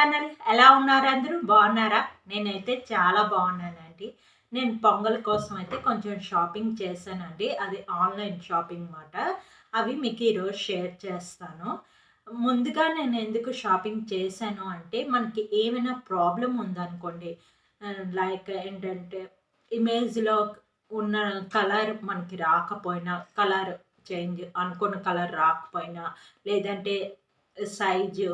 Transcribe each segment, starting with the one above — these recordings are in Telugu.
ఛానల్ ఎలా ఉన్నారు అందరూ? బాగున్నారా? నేనైతే చాలా బాగున్నానండి. నేను పొంగల్ కోసం అయితే కొంచెం షాపింగ్ చేశానండి. అది ఆన్లైన్ షాపింగ్ మాట అవి మీకు ఈరోజు షేర్ చేస్తాను. ముందుగా నేను ఎందుకు షాపింగ్ చేశాను అంటే మనకి ఏమైనా ప్రాబ్లం ఉందనుకోండి లైక్ ఏంటంటే ఇమేజ్లో ఉన్న కలర్ మనకి రాకపోయినా కలర్ చేంజ్ అనుకున్న కలర్ రాకపోయినా లేదంటే సైజు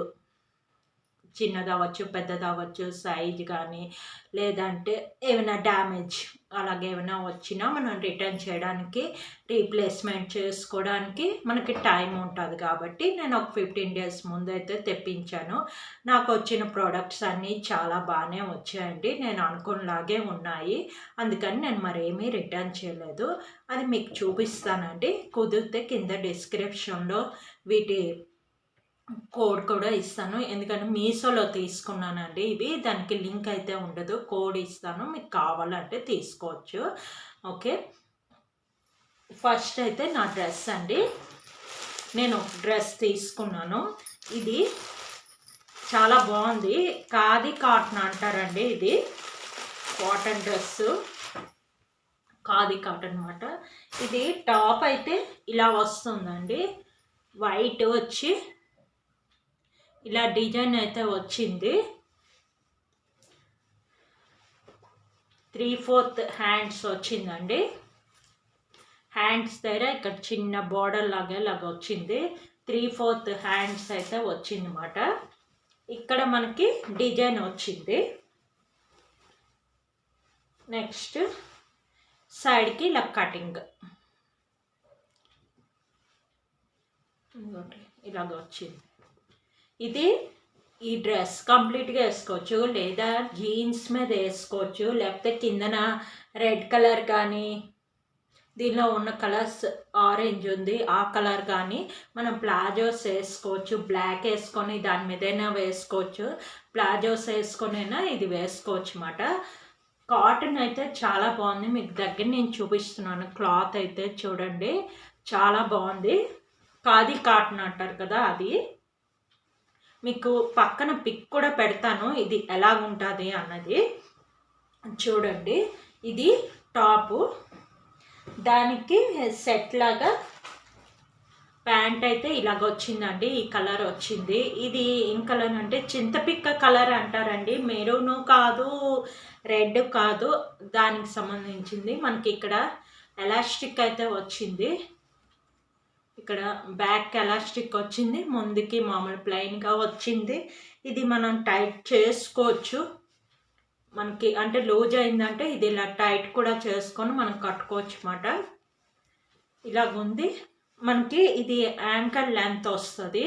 చిన్నది అవ్వచ్చు సైజ్ కానీ లేదంటే ఏమైనా డ్యామేజ్ అలాగే ఏమైనా వచ్చినా మనం రిటర్న్ చేయడానికి రీప్లేస్మెంట్ చేసుకోవడానికి మనకి టైం ఉంటుంది కాబట్టి నేను ఒక ఫిఫ్టీన్ డేస్ ముందు అయితే తెప్పించాను. నాకు వచ్చిన ప్రోడక్ట్స్ అన్నీ చాలా బాగానే వచ్చాయండి. నేను అనుకున్నలాగే ఉన్నాయి. అందుకని నేను మరేమీ రిటర్న్ చేయలేదు. అది మీకు చూపిస్తానండి. కుదిరితే కింద డిస్క్రిప్షన్లో వీటి కోడ్ కూడా ఇస్తాను. ఎందుకంటే మీషోలో తీసుకున్నానండి ఇవి. దానికి లింక్ అయితే ఉండదు. కోడ్ ఇస్తాను. మీకు కావాలంటే తీసుకోవచ్చు. ఓకే. ఫస్ట్ అయితే నా డ్రెస్ అండి. నేను డ్రెస్ తీసుకున్నాను. ఇది చాలా బాగుంది. కాది కాటన్ అంటారండి ఇది. Cotton dress. ఖాదీ కాటన్ అనమాట ఇది టాప్ అయితే ఇలా వస్తుందండి. వైట్ వచ్చి ఇలా డిజైన్ అయితే వచ్చింది. త్రీ ఫోర్త్ హ్యాండ్స్ వచ్చిందండి. హ్యాండ్స్ దగ్గర ఇక్కడ చిన్న బార్డర్ లాగా లాగా వచ్చింది. త్రీ ఫోర్త్ హ్యాండ్స్ అయితే వచ్చిందన్నమాట. ఇక్కడ మనకి డిజైన్ వచ్చింది. నెక్స్ట్ సైడ్కి ఇలా కటింగ్. ఇలాగ వచ్చింది. ఇది ఈ డ్రెస్ కంప్లీట్గా వేసుకోవచ్చు. లేదా జీన్స్ మీద వేసుకోవచ్చు లేకపోతే కిందన రెడ్ కలర్ కానీ దీనిలో ఉన్న కలర్స్ ఆరెంజ్ ఉంది ఆ కలర్ కానీ మనం ప్లాజోస్ వేసుకోవచ్చు బ్లాక్ వేసుకొని దాని మీదైనా వేసుకోవచ్చు. ప్లాజోస్ వేసుకొనైనా ఇది వేసుకోవచ్చు అన్నమాట. కాటన్ అయితే చాలా బాగుంది. మీకు దగ్గర నేను చూపిస్తున్నాను క్లాత్ అయితే చూడండి చాలా బాగుంది. కాది కాటన్ అంటారు కదా అది. మీకు పక్కన పిక్ కూడా పెడతాను. ఇది ఎలా ఉంటుంది అన్నది. చూడండి. ఇది టాపు. దానికి సెట్ లాగా ప్యాంట్ అయితే ఇలాగ వచ్చిందండి. ఈ కలర్ వచ్చింది. ఇది ఏం కలర్ అంటే చింతపిక్క కలర్ అంటారండి. మెరూను కాదు రెడ్ కాదు. దానికి సంబంధించింది. మనకి ఇక్కడ ఎలాస్టిక్ అయితే వచ్చింది. ఇక్కడ బ్యాక్ ఎలాస్టిక్ వచ్చింది ముందుకి మామూలు ప్లెయిన్గా వచ్చింది. ఇది మనం టైట్ చేసుకోవచ్చు. మనకి అంటే లూజ్ అయిందంటే ఇది ఇలా టైట్ కూడా చేసుకొని మనం కట్టుకోవచ్చు అన్నమాట. ఇలాగుంది. మనకి ఇది యాంకర్ లెంత్ వస్తుంది.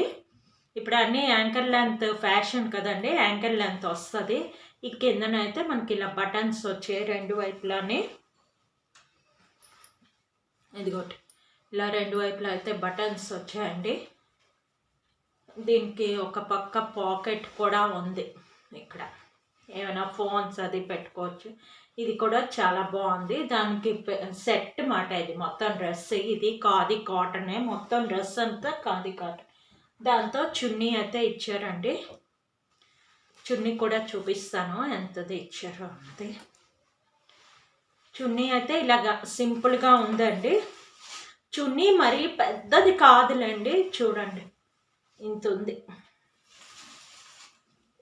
ఇప్పుడు అన్నీ యాంకర్ లెంత్ ఫ్యాషన్ కదండి యాంకర్ లెంత్ వస్తుంది. ఈ కిందనైతే మనకి ఇలా బటన్స్ వచ్చాయి రెండు వైపులానే. ఇదిగోటి. ఇలా రెండు వైపులా అయితే బటన్స్ వచ్చాయండి. దీనికి ఒక పక్క పాకెట్ కూడా ఉంది ఇక్కడ. ఏమైనా ఫోన్స్ అది పెట్టుకోవచ్చు. ఇది కూడా చాలా బాగుంది. దానికి సెట్ మాట ఇది మొత్తం డ్రెస్. ఇది కాది కాటనే మొత్తం డ్రెస్ అంతా కాది కాటన్. దాంతో చున్నీ అయితే ఇచ్చారండి. చున్నీ కూడా చూపిస్తాను ఎంతది ఇచ్చారో అంతే చున్నీ అయితే ఇలాగా సింపుల్గా ఉందండి. చున్నీ మరీ పెద్దది కాదులేండి. చూడండి. ఇంత ఉంది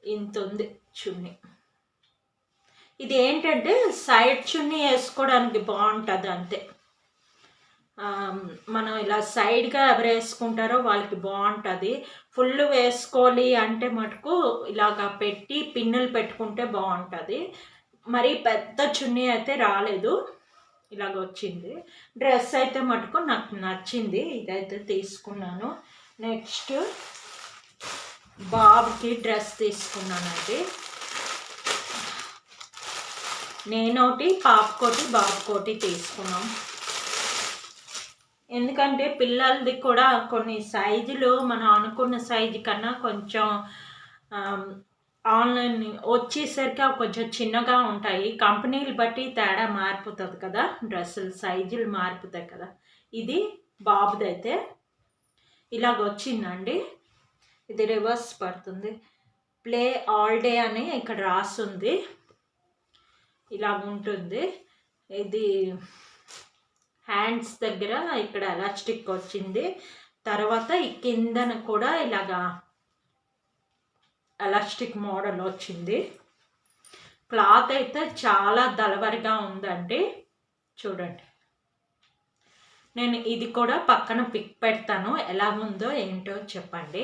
ఇంత ఉంది చున్నీ. ఇది ఏంటంటే సైడ్ చున్నీ వేసుకోవడానికి బాగుంటుంది అంతే. మనం ఇలా సైడ్గా ఎవరు వేసుకుంటారో వాళ్ళకి బాగుంటుంది. ఫుల్ వేసుకోవాలి అంటే మటుకు ఇలాగా పెట్టి పిన్నులు పెట్టుకుంటే బాగుంటుంది. మరీ పెద్ద చున్నీ అయితే రాలేదు. ఇలాగ వచ్చింది. డ్రెస్ అయితే మటుకు నాకు నచ్చింది. ఇదైతే తీసుకున్నాను. నెక్స్ట్ బాబుకి డ్రెస్ తీసుకున్నానండి. నేనోటి పాపకోటి బాబుకోటి తీసుకున్నాం. ఎందుకంటే పిల్లలది కూడా కొన్ని సైజులు మనం అనుకున్న సైజు కన్నా కొంచెం ఆన్లైన్ వచ్చేసరికి కొంచెం చిన్నగా ఉంటాయి. కంపెనీలు బట్టి తేడా మారిపోతుంది కదా. డ్రెస్సులు సైజులు మారిపోతాయి కదా. ఇది బాబుదైతే ఇలాగ వచ్చిందండి. ఇది రివర్స్ పడుతుంది. ప్లే ఆల్ డే అని ఇక్కడ రాస్తుంది ఇలా ఉంటుంది. ఇది హ్యాండ్స్ దగ్గర ఇక్కడ ఎలాస్టిక్ వచ్చింది. తర్వాత ఈ కిందన కూడా ఇలాగా ఎలాస్టిక్ మోడల్ వచ్చింది. క్లాత్ అయితే చాలా దళవరిగా ఉందండి. చూడండి. నేను ఇది కూడా పక్కన పిక్ పెడతాను. ఎలా ఉందో ఏంటో చెప్పండి.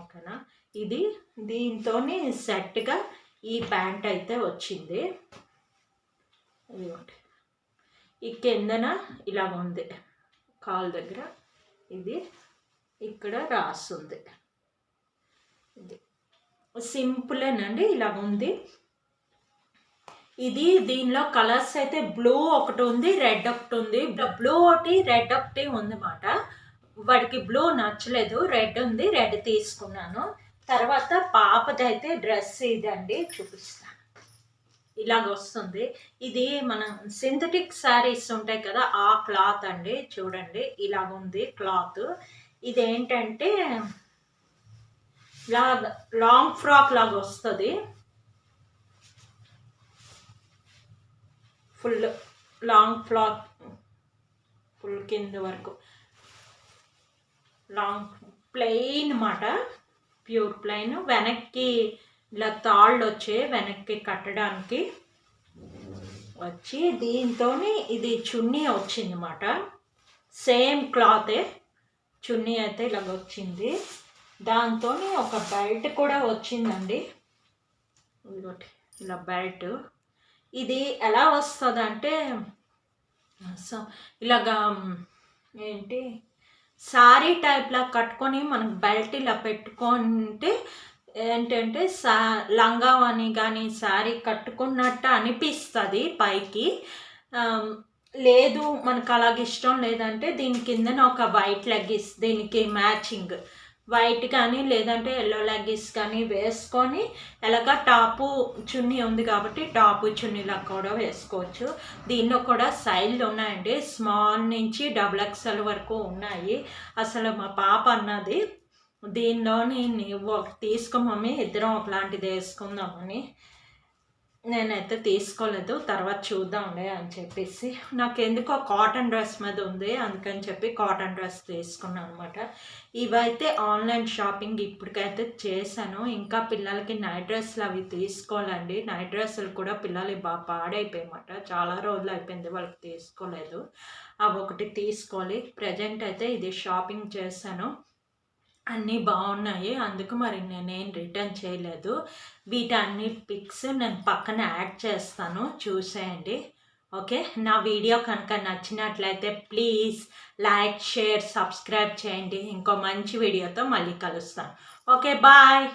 ఓకేనా? ఇది దీంతో సెట్గా ఈ ప్యాంట్ అయితే వచ్చింది. ఇదిగోండి. ఈ కిందన ఇలా ఉంది. కాల్ దగ్గర ఇది ఇక్కడ రాస్తుంది ఇది. సింపులేనండి ఇలా ఉంది. ఇది దీనిలో కలర్స్ అయితే బ్లూ ఒకటి ఉంది రెడ్ ఒకటి ఉంది. బ్లూ ఒకటి రెడ్ ఒకటి ఉంది వాడికి బ్లూ నచ్చలేదు రెడ్ ఉంది రెడ్ తీసుకున్నాను. తర్వాత పాపదైతే డ్రెస్ ఇదండి చూపిస్తాను. ఇలాగ వస్తుంది. ఇది మనం సింథటిక్ శారీస్ ఉంటాయి కదా ఆ క్లాత్ అండి చూడండి ఇలాగ ఉంది క్లాత్. ఇదేంటంటే లాగ్ లాంగ్ ఫ్రాక్ లాగా వస్తుంది. ఫుల్ లాంగ్ ఫ్రాక్ ఫుల్ కింద వరకు. లాంగ్ ప్లెయిన్ మాట. ప్యూర్ ప్లెయిన్ వెనక్కి ఇలా తాళ్ళు వచ్చే వెనక్కి కట్టడానికి వచ్చి దీంతో ఇది చున్నీ వచ్చిందన్నమాట సేమ్ క్లాతే చున్నీ అయితే ఇలాగ వచ్చింది. దాంతో ఒక బెల్ట్ కూడా వచ్చిందండి. ఇదొకటి ఇలా బెల్ట్. ఇది ఎలా వస్తుంది అంటే ఇలాగా ఏంటి సారీ టైప్లా కట్టుకొని మనకు బెల్ట్ ఇలా పెట్టుకుంటే ఏంటంటే సా లంగావని కానీ శారీ కట్టుకున్నట్టు అనిపిస్తుంది పైకి. లేదు మనకు అలాగ ఇష్టం లేదంటే దీని కిందన ఒక వైట్ లెగ్గిస్ దీనికి మ్యాచింగ్. వైట్ కానీ లేదంటే ఎల్లో లెగ్గిస్ కానీ వేసుకొని ఎలాగ టాపు చున్నీ ఉంది కాబట్టి టాపు చున్నీలా కూడా వేసుకోవచ్చు. దీనిలో కూడా సైజులు ఉన్నాయండి స్మాల్ నుంచి డబుల్ ఎక్స్ఎల్ వరకు ఉన్నాయి. అసలు మా పాప అన్నది దీనిలోని నువ్వు తీసుకో మమ్మీ ఇద్దరం ఒకలాంటిది వేసుకుందామని. నేనైతే తీసుకోలేదు తర్వాత చూద్దాంలే అని చెప్పేసి. నాకు ఎందుకో కాటన్ డ్రెస్ మీద ఉంది అందుకని చెప్పి కాటన్ డ్రెస్ తీసుకున్నాను అనమాట ఇవైతే ఆన్లైన్ షాపింగ్ ఇప్పటికైతే చేశాను. ఇంకా పిల్లలకి నైట్ డ్రెస్లు అవి తీసుకోవాలండి. నైట్ డ్రెస్సులు కూడా పిల్లలు బాగా పాడైపోయమాట చాలా రోజులు అయిపోయింది వాళ్ళకి తీసుకోలేదు. అవి ఒకటి తీసుకోవాలి. ప్రజెంట్ అయితే ఇది షాపింగ్ చేశాను. అన్నీ బాగున్నాయి. అందుకు మరి నేనేం రిటర్న్ చేయలేదు. వీటన్ని పిక్స్ నేను పక్కన యాడ్ చేస్తాను. చూసేయండి. ఓకే? నా వీడియో కనుక నచ్చినట్లయితే ప్లీజ్ లైక్ షేర్ సబ్స్క్రైబ్ చేయండి. ఇంకో మంచి వీడియోతో మళ్ళీ కలుస్తాను. ఓకే? బాయ్!